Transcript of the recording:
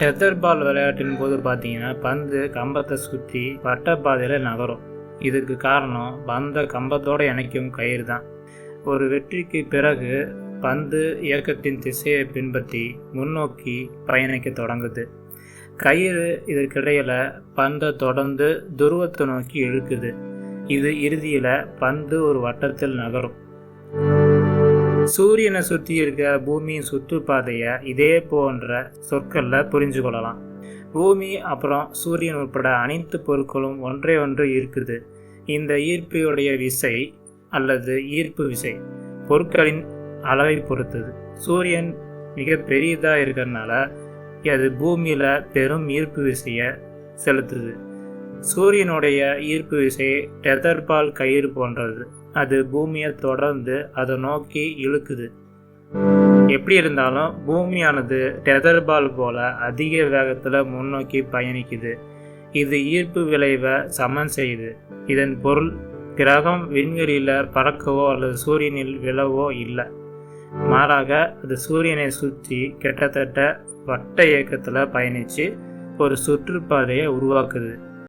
Tether பால் விளையாட்டின் போது பார்த்தீங்கன்னா பந்து கம்பத்தை சுற்றி வட்டப்பாதையில் நகரும். இதுக்கு காரணம் பந்தை கம்பத்தோடு இணைக்கும் கயிறு தான். ஒரு வெற்றிக்கு பிறகு பந்து இயக்கத்தின் திசையை பின்பற்றி முன்னோக்கி பயணிக்க தொடங்குது. கயிறு இதற்கிடையில் பந்தை தொடர்ந்து துருவத்தை நோக்கி இழுக்குது. இது இறுதியில் பந்து ஒரு வட்டத்தில் நகரும். சூரியனை சுற்றி இருக்க பூமியின் சுற்றுப்பாதையை இதே போன்ற சொற்களில் புரிஞ்சு கொள்ளலாம். பூமி அப்புறம் சூரியன் உட்பட அனைத்து பொருட்களும் ஒன்றே ஒன்று ஈர்க்குது. இந்த ஈர்ப்புடைய விசை அல்லது ஈர்ப்பு விசை பொருட்களின் அளவை பொறுத்தது. சூரியன் மிக பெரியதாக இருக்கிறதுனால அது பூமியில் பெரும் ஈர்ப்பு விசையை செலுத்துது. சூரியனுடைய ஈர்ப்பு விசை டெதர்பால் கயிறு போன்றது. அது பூமியை தொடர்ந்து அதை நோக்கி இழுக்குது. எப்படி இருந்தாலும் பூமியானது டெதர்பால் போல அதிக வேகத்தில் முன்னோக்கி பயணிக்குது. இது ஈர்ப்பு விளைவை சமன் செய்யுது. இதன் பொருள் கிரகம் விண்வெளியில் பறக்கவோ அல்லது சூரியனில் விழவோ இல்லை. மாறாக அது சூரியனை சுற்றி கிட்டத்தட்ட வட்ட இயக்கத்தில் பயணித்து ஒரு சுற்றுப்பாதையை உருவாக்குது.